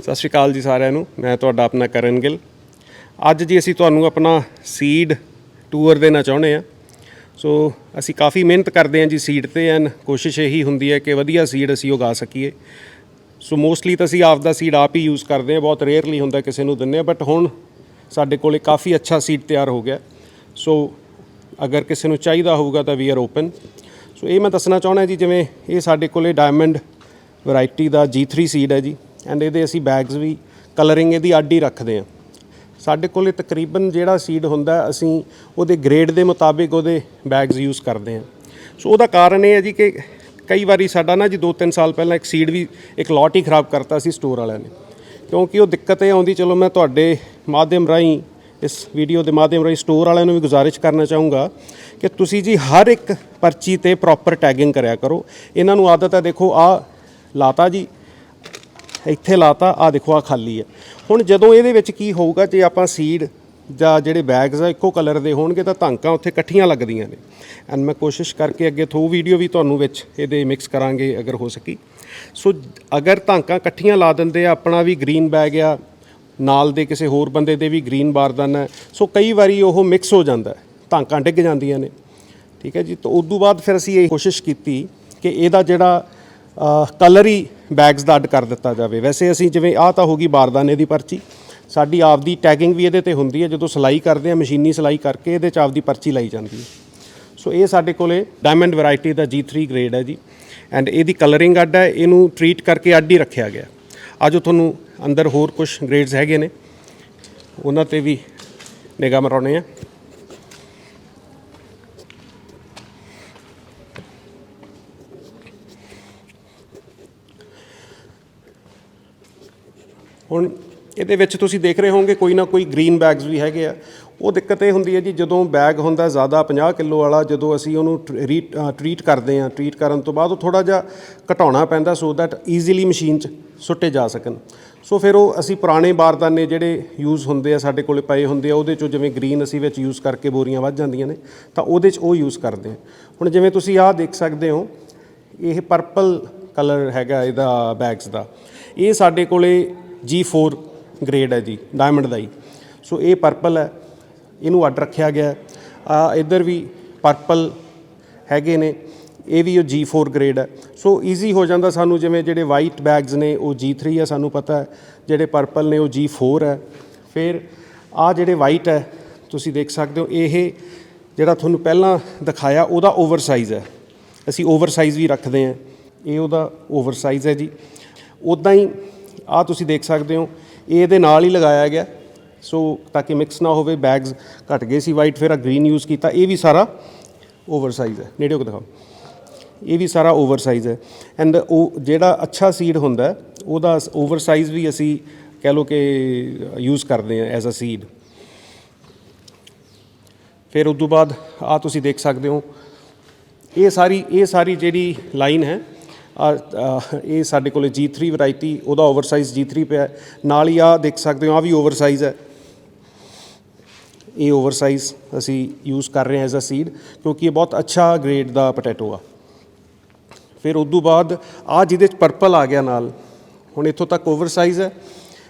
ਸਤਿ ਸ਼੍ਰੀ ਅਕਾਲ ਜੀ ਸਾਰਿਆਂ ਨੂੰ, ਮੈਂ ਤੁਹਾਡਾ ਆਪਣਾ ਕਰਨ ਗਿੱਲ। ਅੱਜ ਜੀ ਅਸੀਂ ਤੁਹਾਨੂੰ ਆਪਣਾ ਸੀਡ ਟੂਰ ਦੇਣਾ ਚਾਹੁੰਦੇ ਆ ਸੋ ਅਸੀਂ ਕਾਫੀ ਮਿਹਨਤ ਕਰਦੇ ਹਾਂ ਜੀ ਸੀਡ ਤੇ ਐਨ ਕੋਸ਼ਿਸ਼ ਇਹੀ ਹੁੰਦੀ ਹੈ ਕਿ ਵਧੀਆ ਸੀਡ ਅਸੀਂ ਉਗਾ ਸਕੀਏ। ਸੋ ਮੋਸਟਲੀ ਤਾਂ ਅਸੀਂ ਆਪ ਦਾ ਸੀਡ ਆਪ ਹੀ ਯੂਜ਼ ਕਰਦੇ ਹਾਂ, ਬਹੁਤ ਰੇਅਰਲੀ ਹੁੰਦਾ ਕਿਸੇ ਨੂੰ ਦਿੰਦੇ ਆ ਬਟ ਹੁਣ ਸਾਡੇ ਕੋਲੇ ਕਾਫੀ ਅੱਛਾ ਸੀਡ ਤਿਆਰ ਹੋ ਗਿਆ। ਸੋ ਅਗਰ ਕਿਸੇ ਨੂੰ ਚਾਹੀਦਾ ਹੋਊਗਾ ਤਾਂ ਵੀ ਆਰ ਓਪਨ ਸੋ ਇਹ ਮੈਂ ਦੱਸਣਾ ਚਾਹੁੰਦਾ ਜੀ, ਜਿਵੇਂ ਇਹ ਸਾਡੇ ਕੋਲੇ ਡਾਇਮੰਡ ਵੈਰਾਈਟੀ ਦਾ G3 ਸੀਡ ਹੈ ਜੀ। ਐਂਡ ਇਹਦੇ ਅਸੀਂ ਬੈਗਸ ਵੀ ਕਲਰਿੰਗ ਇਹਦੀ ਅੱਡ ਹੀ ਰੱਖਦੇ ਹਾਂ। ਸਾਡੇ ਕੋਲੇ ਤਕਰੀਬਨ ਜਿਹੜਾ ਸੀਡ ਹੁੰਦਾ, ਅਸੀਂ ਉਹਦੇ ਗ੍ਰੇਡ ਦੇ ਮੁਤਾਬਿਕ ਉਹਦੇ ਬੈਗਸ ਯੂਜ਼ ਕਰਦੇ ਹਾਂ। ਸੋ ਉਹਦਾ ਕਾਰਨ ਇਹ ਹੈ ਜੀ ਕਿ ਕਈ ਵਾਰੀ ਸਾਡਾ ਨਾ ਜੀ 2-3 ਸਾਲ ਪਹਿਲਾਂ ਇੱਕ ਸੀਡ ਵੀ, ਇੱਕ ਲੋਟ ਹੀ ਖਰਾਬ ਕਰਤਾ ਸੀ ਸਟੋਰ ਵਾਲਿਆਂ ਨੇ। ਕਿਉਂਕਿ ਉਹ ਦਿੱਕਤ ਇਹ ਆਉਂਦੀ, ਚਲੋ ਮੈਂ ਤੁਹਾਡੇ ਮਾਧਿਅਮ ਰਾਹੀਂ, ਇਸ ਵੀਡੀਓ ਦੇ ਮਾਧਿਅਮ ਰਾਹੀਂ ਸਟੋਰ ਵਾਲਿਆਂ ਨੂੰ ਵੀ ਗੁਜ਼ਾਰਿਸ਼ ਕਰਨਾ ਚਾਹੂੰਗਾ ਕਿ ਤੁਸੀਂ ਜੀ ਹਰ ਇੱਕ ਪਰਚੀ ਤੇ ਪ੍ਰੋਪਰ ਟੈਗਿੰਗ ਕਰਿਆ ਕਰੋ। ਇਹਨਾਂ ਨੂੰ ਆਦਤ ਹੈ, ਦੇਖੋ ਆ ਲਾਤਾ ਜੀ ਇੱਥੇ ਲਾਤਾ ਆ ਦੇਖੋ ਆ ਖਾਲੀ ਹੈ। ਹੁਣ ਜਦੋਂ ਇਹਦੇ ਵਿੱਚ ਕੀ ਹੋਊਗਾ, ਜੇ ਆਪਾਂ ਸੀਡ ਜਾਂ ਜਿਹੜੇ ਬੈਗਸ ਆ, ਇੱਕੋ ਕਲਰ ਦੇ ਹੋਣਗੇ, ਤਾਂ ਧਾਂਕਾਂ ਉੱਥੇ ਇਕੱਠੀਆਂ ਲੱਗਦੀਆਂ ਨੇ। ਐਂਡ ਮੈਂ ਕੋਸ਼ਿਸ਼ ਕਰਕੇ ਅੱਗੇ ਥੋ ਵੀਡੀਓ ਵੀ ਤੁਹਾਨੂੰ ਵਿੱਚ ਇਹਦੇ ਮਿਕਸ ਕਰਾਂਗੇ, ਅਗਰ ਹੋ ਸਕੀ। ਸੋ ਅਗਰ ਧਾਂਕਾਂ ਇਕੱਠੀਆਂ ਲਾ ਦਿੰਦੇ ਆ, ਆਪਣਾ ਵੀ ਗ੍ਰੀਨ ਬੈਗ ਆ, ਨਾਲ ਦੇ ਕਿਸੇ ਹੋਰ ਬੰਦੇ ਦੇ ਵੀ ਗ੍ਰੀਨ ਬਾਰਦਾਨਾ ਹੈ ਸੋ ਕਈ ਵਾਰੀ ਉਹ ਮਿਕਸ ਹੋ ਜਾਂਦਾ ਹੈ। ਧਾਂਕਾਂ ਡਿੱਗ ਜਾਂਦੀਆਂ ਨੇ। ਠੀਕ ਹੈ ਜੀ? ਤਾਂ ਉਦੋਂ ਬਾਅਦ ਫਿਰ ਅਸੀਂ ਇਹ ਕੋਸ਼ਿਸ਼ ਕੀਤੀ ਕਿ ਇਹਦਾ ਜਿਹੜਾ ਕਲਰ ਹੀ ਬੈਗਸ ਦਾ ਅੱਡ ਕਰ ਦਿੱਤਾ ਜਾਵੇ। ਵੈਸੇ ਅਸੀਂ ਜਿਵੇਂ ਆਹ ਤਾਂ ਹੋਗੀ ਬਾਰਦਾਨੇ ਦੀ ਪਰਚੀ। ਸਾਡੀ ਆਪਦੀ ਟੈਗਿੰਗ ਵੀ ਇਹਦੇ ਤੇ ਹੁੰਦੀ ਹੈ, ਜਦੋਂ ਸਿਲਾਈ ਕਰਦੇ ਆ ਮਸ਼ੀਨੀ ਸਿਲਾਈ ਕਰਕੇ ਇਹਦੇ ਚ ਆਪਦੀ ਪਰਚੀ ਲਾਈ ਜਾਂਦੀ ਹੈ। ਸੋ ਇਹ ਸਾਡੇ ਕੋਲੇ ਡਾਇਮੰਡ ਵੈਰਾਈਟੀ ਦਾ G3 ਗ੍ਰੇਡ ਹੈ ਜੀ। ਐਂਡ ਇਹਦੀ ਕਲਰਿੰਗ ਅੱਡ ਹੈ, ਇਹਨੂੰ ਟਰੀਟ ਕਰਕੇ ਅੱਡ ਹੀ ਰੱਖਿਆ ਗਿਆ। ਆਜੋ ਤੁਹਾਨੂੰ ਅੰਦਰ ਹੋਰ ਕੁਝ ਗ੍ਰੇਡਸ ਹੈਗੇ ਨੇ। ਉਹਨਾਂ ਤੇ ਵੀ ਨਿਗਾਹ ਮਰਾਉਣੇ ਆ। ਹੁਣ ਇਹਦੇ ਵਿੱਚ ਤੁਸੀਂ ਦੇਖ ਰਹੇ ਹੋਵੋਗੇ ਕੋਈ ਨਾ ਕੋਈ ਗ੍ਰੀਨ ਬੈਗਸ ਵੀ ਹੈਗੇ ਆ। ਉਹ ਦਿੱਕਤ ਇਹ ਹੁੰਦੀ ਹੈ ਜੀ, ਜਦੋਂ ਬੈਗ ਹੁੰਦਾ ਜ਼ਿਆਦਾ 50 ਕਿਲੋ ਵਾਲਾ, ਜਦੋਂ ਅਸੀਂ ਉਹਨੂੰ ਟਰੀਟ ਕਰਦੇ ਆ ਟਰੀਟ ਕਰਨ ਤੋਂ ਬਾਅਦ ਉਹ ਥੋੜਾ ਜਿਹਾ ਘਟਾਉਣਾ ਪੈਂਦਾ ਸੋ ਦੈਟ ਈਜ਼ੀਲੀ ਮਸ਼ੀਨ 'ਚ ਸੁੱਟੇ ਜਾ ਸਕਣ। ਸੋ ਫਿਰ ਉਹ ਅਸੀਂ ਪੁਰਾਣੇ ਬਾਰਦਾਨੇ ਜਿਹੜੇ ਯੂਜ਼ ਹੁੰਦੇ ਆ ਸਾਡੇ ਕੋਲੇ ਪਏ ਹੁੰਦੇ ਆ, ਉਹਦੇ ਚੋਂ ਜਿਵੇਂ ਗ੍ਰੀਨ ਅਸੀਂ ਵਿੱਚ ਯੂਜ਼ ਕਰਕੇ ਬੋਰੀਆਂ ਵੱਧ ਜਾਂਦੀਆਂ ਨੇ, ਤਾਂ ਉਹਦੇ 'ਚ ਉਹ ਯੂਜ਼ ਕਰਦੇ ਆ ਹੁਣ ਜਿਵੇਂ ਤੁਸੀਂ ਆਹ ਦੇਖ ਸਕਦੇ ਹੋ, ਇਹ ਪਰਪਲ ਕਲਰ ਹੈਗਾ ਇਹਦਾ ਬੈਗਸ ਦਾ। ਇਹ ਸਾਡੇ ਕੋਲੇ G4 ਗ੍ਰੇਡ ਹੈ ਜੀ ਡਾਇਮੰਡ ਦਾ ਹੀ ਸੋ ਇਹ ਪਰਪਲ ਹੈ, ਇਹਨੂੰ ਅੱਡ ਰੱਖਿਆ ਗਿਆ ਆ, ਇੱਧਰ ਵੀ ਪਰਪਲ ਹੈਗੇ ਨੇ, ਇਹ ਵੀ ਉਹ G4 ਗ੍ਰੇਡ ਹੈ। ਸੋ ਈਜ਼ੀ ਹੋ ਜਾਂਦਾ ਸਾਨੂੰ, ਜਿਵੇਂ ਜਿਹੜੇ ਵਾਈਟ ਬੈਗਸ ਨੇ, ਉਹ G3 ਹੈ, ਸਾਨੂੰ ਪਤਾ ਹੈ। ਜਿਹੜੇ ਪਰਪਲ ਨੇ, ਉਹ G4 ਹੈ। ਫਿਰ, ਆ ਜਿਹੜੇ ਵਾਈਟ ਹੈ, ਤੁਸੀਂ ਦੇਖ ਸਕਦੇ ਹੋ, ਇਹ ਜਿਹੜਾ ਤੁਹਾਨੂੰ ਪਹਿਲਾਂ ਦਿਖਾਇਆ, ਉਹਦਾ ਓਵਰਸਾਈਜ਼ ਹੈ। ਅਸੀਂ ਓਵਰਸਾਈਜ਼ ਵੀ ਰੱਖਦੇ ਹਾਂ। ਇਹ ਉਹਦਾ ਓਵਰਸਾਈਜ਼ ਹੈ ਜੀ। ਉਦਾਂ ਹੀ ਆ ਤੁਸੀਂ ਦੇਖ ਸਕਦੇ ਹੋ, ਇਹ ਇਹਦੇ ਨਾਲ ਹੀ ਲਗਾਇਆ ਗਿਆ। ਸੋ ਤਾਂ ਕਿ ਮਿਕਸ ਨਾ ਹੋਵੇ ਬੈਗਸ ਘਟ ਗਏ ਸੀ ਵਾਈਟ ਫਿਰ ਆ ਗ੍ਰੀਨ ਯੂਜ਼ ਕੀਤਾ। ਇਹ ਵੀ ਸਾਰਾ ਓਵਰਸਾਈਜ਼ ਹੈ। ਨੇੜੇ ਕੋ ਦਿਖਾਓ। ਇਹ ਵੀ ਸਾਰਾ ਓਵਰਸਾਈਜ਼ ਹੈ। ਐਂਡ ਉਹ ਜਿਹੜਾ ਅੱਛਾ ਸੀਡ ਹੁੰਦਾ ਉਹਦਾ ਓਵਰਸਾਈਜ਼ ਵੀ ਅਸੀਂ ਕਹਿ ਲਓ ਕਿ ਯੂਜ਼ ਕਰਦੇ ਹਾਂ ਐਜ਼ ਅ ਸੀਡ ਫਿਰ ਉਸ ਤੋਂ ਬਾਅਦ ਆ ਤੁਸੀਂ ਦੇਖ ਸਕਦੇ ਹੋ, ਇਹ ਸਾਰੀ ਇਹ ਸਾਰੀ ਜਿਹੜੀ ਲਾਈਨ ਹੈ ਇਹ ਸਾਡੇ ਕੋਲੇ G3 ਵੈਰਾਈਟੀ ਉਹਦਾ ਓਵਰਸਾਈਜ਼ G3 ਪਿਆ ਨਾਲ ਹੀ ਆ ਦੇਖ ਸਕਦੇ ਹੋ, ਆ ਵੀ ਓਵਰਸਾਈਜ਼ ਹੈ। ਇਹ ਓਵਰਸਾਈਜ਼ ਅਸੀਂ ਯੂਜ਼ ਕਰ ਰਹੇ ਹਾਂ ਐਜ਼ ਅ ਸੀਡ ਕਿਉਂਕਿ ਇਹ ਬਹੁਤ ਅੱਛਾ ਗ੍ਰੇਡ ਦਾ ਪੋਟੈਟੋ ਆ। ਫਿਰ ਉਸ ਤੋਂ ਬਾਅਦ ਆ ਜਿਹਦੇ ਚ ਪਰਪਲ ਆ ਗਿਆ ਨਾਲ, ਹੁਣ ਇੱਥੋਂ ਤੱਕ ਓਵਰਸਾਈਜ਼ ਹੈ।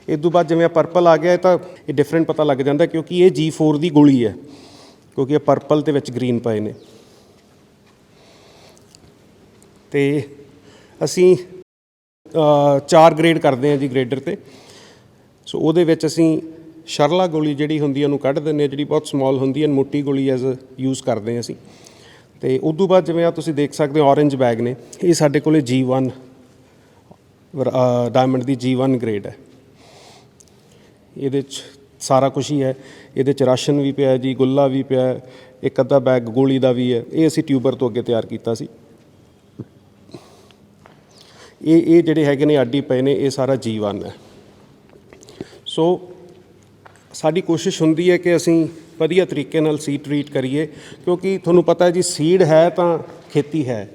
ਇਸ ਤੋਂ ਬਾਅਦ ਜਿਵੇਂ ਪਰਪਲ ਆ ਗਿਆ ਤਾਂ ਇਹ ਡਿਫਰੈਂਟ ਪਤਾ ਲੱਗ ਜਾਂਦਾ ਕਿਉਂਕਿ ਇਹ G4 ਦੀ ਗੋਲੀ ਹੈ, ਕਿਉਂਕਿ ਇਹ ਪਰਪਲ ਦੇ ਵਿੱਚ ਗ੍ਰੀਨ ਪਏ ਨੇ। ਤੇ ਅਸੀਂ ਚਾਰ ਗ੍ਰੇਡ ਕਰਦੇ ਹਾਂ ਜੀ ਗ੍ਰੇਡਰ ਤੇ। ਸੋ ਉਹਦੇ ਵਿੱਚ ਅਸੀਂ ਸ਼ਰਲਾ ਗੋਲੀ ਜਿਹੜੀ ਹੁੰਦੀ ਹੈ ਉਹਨੂੰ ਕੱਢ ਦਿੰਦੇ ਹਾਂ, ਜਿਹੜੀ ਬਹੁਤ ਸਮਾਲ ਹੁੰਦੀ ਹੈ ਮੋਟੀ ਗੋਲੀ ਐਜ਼ ਯੂਜ਼ ਕਰਦੇ ਹਾਂ ਅਸੀਂ। ਤੇ ਉਸ ਤੋਂ ਬਾਅਦ ਜਿਵੇਂ ਆ ਤੁਸੀਂ ਦੇਖ ਸਕਦੇ ਹੋ ਔਰੇਂਜ ਬੈਗ ਨੇ। ਇਹ ਸਾਡੇ ਕੋਲੇ G1 ਡਾਇਮੰਡ ਦੀ G1 ਗ੍ਰੇਡ ਹੈ। ਇਹਦੇ ਚ ਸਾਰਾ ਕੁਝ ਹੀ ਹੈ। ਇਹਦੇ ਚ ਰਾਸ਼ਨ ਵੀ ਪਿਆ ਜੀ, ਗੁੱਲਾ ਵੀ ਪਿਆ, ਇੱਕ ਅੱਧਾ ਬੈਗ ਗੋਲੀ ਦਾ ਵੀ ਹੈ। ਇਹ ਅਸੀਂ ਟਿਊਬਰ ਤੋਂ ਅੱਗੇ ਤਿਆਰ ਕੀਤਾ ਸੀ। ਇਹ ਇਹ ਜਿਹੜੇ ਹੈਗੇ ਨੇ ਆਡੀ ਪਏ ਨੇ, ਇਹ ਸਾਰਾ G1 ਹੈ। ਸੋ ਸਾਡੀ ਕੋਸ਼ਿਸ਼ ਹੁੰਦੀ ਹੈ ਕਿ ਅਸੀਂ ਵਧੀਆ ਤਰੀਕੇ ਨਾਲ ਸੀਡ ਟਰੀਟ ਕਰੀਏ, ਕਿਉਂਕਿ ਤੁਹਾਨੂੰ ਪਤਾ ਹੈ ਜੀ ਸੀਡ ਹੈ ਤਾਂ ਖੇਤੀ ਹੈ।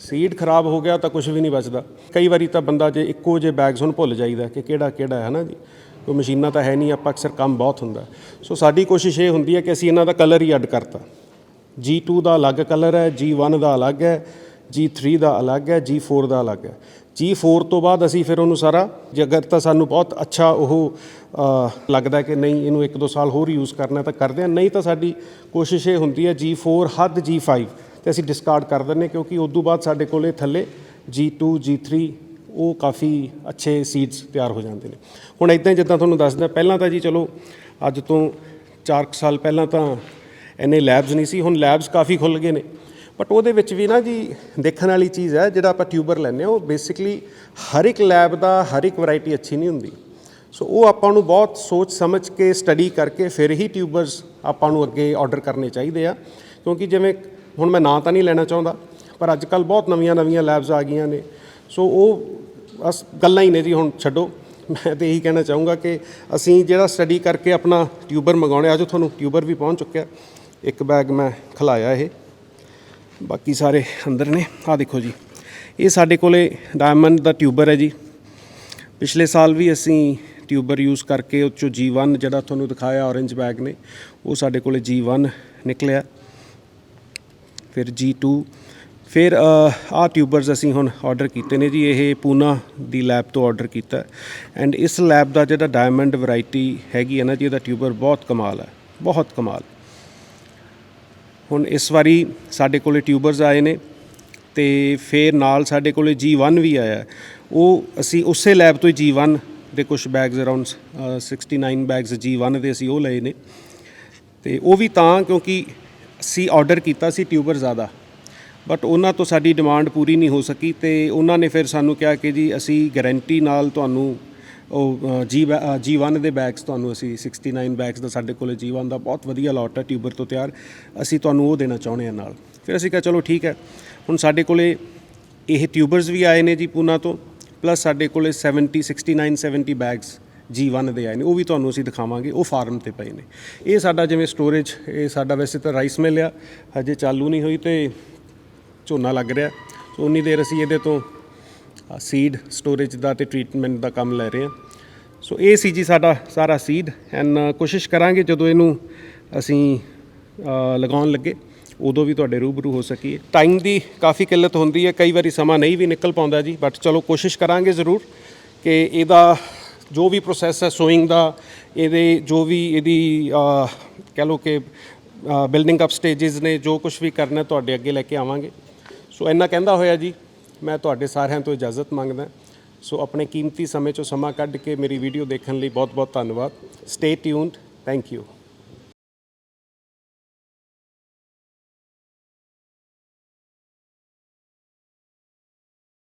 ਸੀਡ ਖਰਾਬ ਹੋ ਗਿਆ ਤਾਂ ਕੁਝ ਵੀ ਨਹੀਂ ਬਚਦਾ। ਕਈ ਵਾਰੀ ਤਾਂ ਬੰਦਾ ਜੇ ਇੱਕੋ ਜਿਹੇ ਬੈਗਸ ਹੁਣ ਭੁੱਲ ਜਾਈਦਾ ਕਿ ਕਿਹੜਾ ਕਿਹੜਾ ਹੈ ਨਾ ਜੀ। ਕੋਈ ਮਸ਼ੀਨਾਂ ਤਾਂ ਹੈ ਨਹੀਂ, ਆਪਾਂ ਅਕਸਰ ਕੰਮ ਬਹੁਤ ਹੁੰਦਾ। ਸੋ ਸਾਡੀ ਕੋਸ਼ਿਸ਼ ਇਹ ਹੁੰਦੀ ਹੈ ਕਿ ਅਸੀਂ ਇਹਨਾਂ ਦਾ ਕਲਰ ਹੀ ਐਡ ਕਰਤਾ। G2 ਦਾ ਅਲੱਗ ਕਲਰ ਹੈ G1 ਦਾ ਅਲੱਗ ਹੈ G3 ਦਾ ਅਲੱਗ ਹੈ G4 ਦਾ ਅਲੱਗ ਹੈ। G4 ਤੋਂ ਬਾਅਦ ਅਸੀਂ ਫਿਰ ਉਹਨੂੰ ਸਾਰਾ, ਜੇ ਅਗਰ ਤਾਂ ਸਾਨੂੰ ਬਹੁਤ ਅੱਛਾ ਉਹ ਲੱਗਦਾ ਕਿ ਨਹੀਂ, ਇਹਨੂੰ ਇੱਕ ਦੋ ਸਾਲ ਹੋਰ ਯੂਜ਼ ਕਰਨਾ ਤਾਂ ਕਰਦੇ ਹਾਂ, ਨਹੀਂ ਤਾਂ ਸਾਡੀ ਕੋਸ਼ਿਸ਼ ਇਹ ਹੁੰਦੀ ਹੈ G4 ਹੱਦ G5 ਤੇ ਅਸੀਂ ਡਿਸਕਾਰਡ ਕਰ ਦਿੰਦੇ ਕਿਉਂਕਿ ਉਸ ਤੋਂ ਬਾਅਦ ਸਾਡੇ ਕੋਲੇ ਥੱਲੇ G2 G3 ਉਹ ਕਾਫੀ ਅੱਛੇ ਸੀਡਸ ਤਿਆਰ ਹੋ ਜਾਂਦੇ ਨੇ। ਹੁਣ ਇਦਾਂ ਜਿੱਦਾਂ ਤੁਹਾਨੂੰ ਦੱਸਦਾ, ਪਹਿਲਾਂ ਤਾਂ ਜੀ ਚਲੋ, ਅੱਜ ਤੋਂ 4 ਸਾਲ ਪਹਿਲਾਂ ਤਾਂ ਇੰਨੇ ਲੈਬਸ ਨਹੀਂ ਸੀ, ਹੁਣ ਲੈਬਸ ਕਾਫੀ ਖੁੱਲ ਗਏ ਨੇ। ਬਟ ਉਹਦੇ ਵਿੱਚ ਵੀ ਨਾ ਜੀ ਦੇਖਣ ਵਾਲੀ ਚੀਜ਼ ਹੈ, ਜਿਹੜਾ ਆਪਾਂ ਟਿਊਬਰ ਲੈਂਦੇ ਹਾਂ, ਉਹ ਬੇਸਿਕਲੀ ਹਰ ਇੱਕ ਲੈਬ ਦਾ ਹਰ ਇੱਕ ਵੈਰਾਈਟੀ ਅੱਛੀ ਨਹੀਂ ਹੁੰਦੀ। ਸੋ ਉਹ ਆਪਾਂ ਨੂੰ ਬਹੁਤ ਸੋਚ ਸਮਝ ਕੇ ਸਟੱਡੀ ਕਰਕੇ ਫਿਰ ਹੀ ਟਿਊਬਰਸ ਆਪਾਂ ਨੂੰ ਅੱਗੇ ਆਰਡਰ ਕਰਨੇ ਚਾਹੀਦੇ ਆ। ਕਿਉਂਕਿ ਜਿਵੇਂ ਹੁਣ ਮੈਂ ਨਾਂ ਤਾਂ ਨਹੀਂ ਲੈਣਾ ਚਾਹੁੰਦਾ, ਪਰ ਅੱਜ ਕੱਲ ਬਹੁਤ ਨਵੀਆਂ ਨਵੀਆਂ ਲੈਬਸ ਆ ਗਈਆਂ ਨੇ। ਸੋ ਉਹ ਅਸ ਗੱਲਾਂ ਹੀ ਨੇ ਜੀ ਹੁਣ, ਛੱਡੋ। ਮੈਂ ਤੇ ਇਹੀ ਕਹਿਣਾ ਚਾਹੂੰਗਾ ਕਿ ਅਸੀਂ ਜਿਹੜਾ ਸਟੱਡੀ ਕਰਕੇ ਆਪਣਾ ਟਿਊਬਰ ਮੰਗਾਉਣੇ ਆਜੋ ਤੁਹਾਨੂੰ ਟਿਊਬਰ ਵੀ ਪਹੁੰਚ ਚੁੱਕਿਆ। ਇੱਕ ਬੈਗ ਮੈਂ ਖਲਾਇਆ ਇਹ। ਬਾਕੀ ਸਾਰੇ ਅੰਦਰ ਨੇ। ਆਹ ਦੇਖੋ ਜੀ। ਇਹ ਸਾਡੇ ਕੋਲੇ ਡਾਇਮੰਡ ਦਾ ਟਿਊਬਰ ਹੈ ਜੀ। ਪਿਛਲੇ ਸਾਲ ਵੀ ਅਸੀਂ ਟਿਊਬਰ ਯੂਜ਼ ਕਰਕੇ ਉਹ 'ਚੋਂ G1 ਜਿਹੜਾ ਤੁਹਾਨੂੰ ਦਿਖਾਇਆ orange ਬੈਗ ਨੇ, ਉਹ ਸਾਡੇ ਕੋਲੇ G1 ਨਿਕਲਿਆ। ਫਿਰ G2 ਫਿਰ ਆਹ ਟਿਊਬਰਸ ਅਸੀਂ ਹੁਣ ਆਰਡਰ ਕੀਤੇ ਨੇ ਜੀ। ਇਹ ਪੂਨਾ ਦੀ ਲੈਬ ਤੋਂ ਆਰਡਰ ਕੀਤਾ। ਐਂਡ ਇਸ ਲੈਬ ਦਾ ਜਿਹੜਾ ਡਾਇਮੰਡ ਵੈਰਾਈਟੀ ਹੈਗੀ ਹੈ ਨਾ ਜੀ ਇਹਦਾ ਟਿਊਬਰ ਬਹੁਤ ਕਮਾਲ ਹੈ। ਬਹੁਤ ਕਮਾਲ। ਹੁਣ ਇਸ ਵਾਰੀ ਸਾਡੇ ਕੋਲੇ ਟਿਊਬਰਸ ਆਏ ਨੇ ਤੇ ਫਿਰ ਨਾਲ ਸਾਡੇ ਕੋਲੇ G1 ਵੀ ਆਇਆ ਉਹ ਅਸੀਂ ਉਸੇ ਲੈਬ ਤੋਂ ਹੀ G1 ਦੇ ਕੁਝ ਬੈਗਸ ਅਰਾਊਂਡ 69 ਬੈਗਸ G1 ਦੇ ਅਸੀਂ ਉਹ ਲਏ ਨੇ। ਤੇ ਉਹ ਵੀ ਤਾਂ ਕਿਉਂਕਿ ਅਸੀਂ ਆਰਡਰ ਕੀਤਾ ਸੀ ਟਿਊਬਰ ਜ਼ਿਆਦਾ ਬਟ ਉਹਨਾਂ ਤੋਂ ਸਾਡੀ ਡਿਮਾਂਡ ਪੂਰੀ ਨਹੀਂ ਹੋ ਸਕੀ ਤੇ ਉਹਨਾਂ ਨੇ ਫਿਰ ਸਾਨੂੰ ਕਿਹਾ ਕਿ ਜੀ ਅਸੀਂ ਗਾਰੰਟੀ ਨਾਲ ਤੁਹਾਨੂੰ ਉਹ ਜੀ G1 ਦੇ ਬੈਗਸ ਤੁਹਾਨੂੰ ਅਸੀਂ 69 ਬੈਗਸ ਦਾ ਸਾਡੇ ਕੋਲੇ G1 ਦਾ ਬਹੁਤ ਵਧੀਆ ਲੋਟ ਹੈ ਟਿਊਬਰ ਤੋਂ ਤਿਆਰ। ਅਸੀਂ ਤੁਹਾਨੂੰ ਉਹ ਦੇਣਾ ਚਾਹੁੰਦੇ ਹਾਂ ਨਾਲ। ਫਿਰ ਅਸੀਂ ਕਿਹਾ ਚਲੋ ਠੀਕ ਹੈ, ਹੁਣ ਸਾਡੇ ਕੋਲੇ ਇਹ ਟਿਊਬਰਸ ਵੀ ਆਏ ਨੇ ਜੀ ਪੂਨਾ ਤੋਂ ਪਲੱਸ ਸਾਡੇ ਕੋਲੇ 70 69 70 ਬੈਗਸ G1 ਦੇ ਆਏ ਨੇ, ਉਹ ਵੀ ਤੁਹਾਨੂੰ ਅਸੀਂ ਦਿਖਾਵਾਂਗੇ, ਉਹ ਫਾਰਮ ਤੇ ਪਏ ਨੇ। ਇਹ ਸਾਡਾ ਜਿਵੇਂ ਸਟੋਰੇਜ ਇਹ ਸਾਡਾ ਵੈਸੇ ਤਾਂ ਰਾਈਸ ਮਿਲ ਆ, ਹਜੇ ਚਾਲੂ ਨਹੀਂ ਹੋਈ ਤੇ ਝੋਨਾ ਲੱਗ ਰਿਹਾ। ਸੋ ਉਨੀ ਦੇਰ ਅਸੀਂ ਇਹਦੇ ਤੋਂ ਸੀਡ ਸਟੋਰੇਜ ਦਾ ਤੇ ਟ੍ਰੀਟਮੈਂਟ ਦਾ ਕੰਮ ਲੈ ਰਹੇ ਹਾਂ। ਸੋ ਇਹ ਸੀ ਜੀ ਸਾਡਾ ਸਾਰਾ ਸੀਡ ਐਨ ਕੋਸ਼ਿਸ਼ ਕਰਾਂਗੇ ਜਦੋਂ ਇਹਨੂੰ ਅਸੀਂ ਲਗਾਉਣ ਲੱਗੇ, ਉਦੋਂ ਵੀ ਤੁਹਾਡੇ ਰੂਬਰੂ ਹੋ ਸਕੀਏ। ਟਾਈਮ ਦੀ ਕਾਫੀ ਕਿੱਲਤ ਹੁੰਦੀ ਹੈ, ਕਈ ਵਾਰੀ ਸਮਾਂ ਨਹੀਂ ਵੀ ਨਿਕਲ ਪਾਉਂਦਾ ਜੀ ਬਟ ਚਲੋ ਕੋਸ਼ਿਸ਼ ਕਰਾਂਗੇ ਜ਼ਰੂਰ ਕਿ ਇਹਦਾ ਜੋ ਵੀ ਪ੍ਰੋਸੈਸ ਹੈ ਸੋਇੰਗ ਦਾ, ਇਹਦੇ ਜੋ ਵੀ ਇਹਦੀ ਕਹਿ ਲਓ ਕਿ ਬਿਲਡਿੰਗ ਅਪ ਸਟੇजेस ਨੇ, ਜੋ ਕੁਝ ਵੀ ਕਰਨਾ ਤੁਹਾਡੇ ਅੱਗੇ ਲੈ ਕੇ ਆਵਾਂਗੇ। ਸੋ ਇੰਨਾ ਕਹਿੰਦਾ ਹੋਇਆ ਜੀ। ਮੈਂ ਤੁਹਾਡੇ ਸਾਰਿਆਂ ਤੋਂ ਇਜਾਜ਼ਤ ਮੰਗਦਾ ਸੋ ਆਪਣੇ ਕੀਮਤੀ ਸਮੇਂ ਚੋਂ ਸਮਾਂ ਕੱਢ ਕੇ ਮੇਰੀ ਵੀਡੀਓ ਦੇਖਣ ਲਈ ਬਹੁਤ ਬਹੁਤ ਧੰਨਵਾਦ। Stay tuned thank you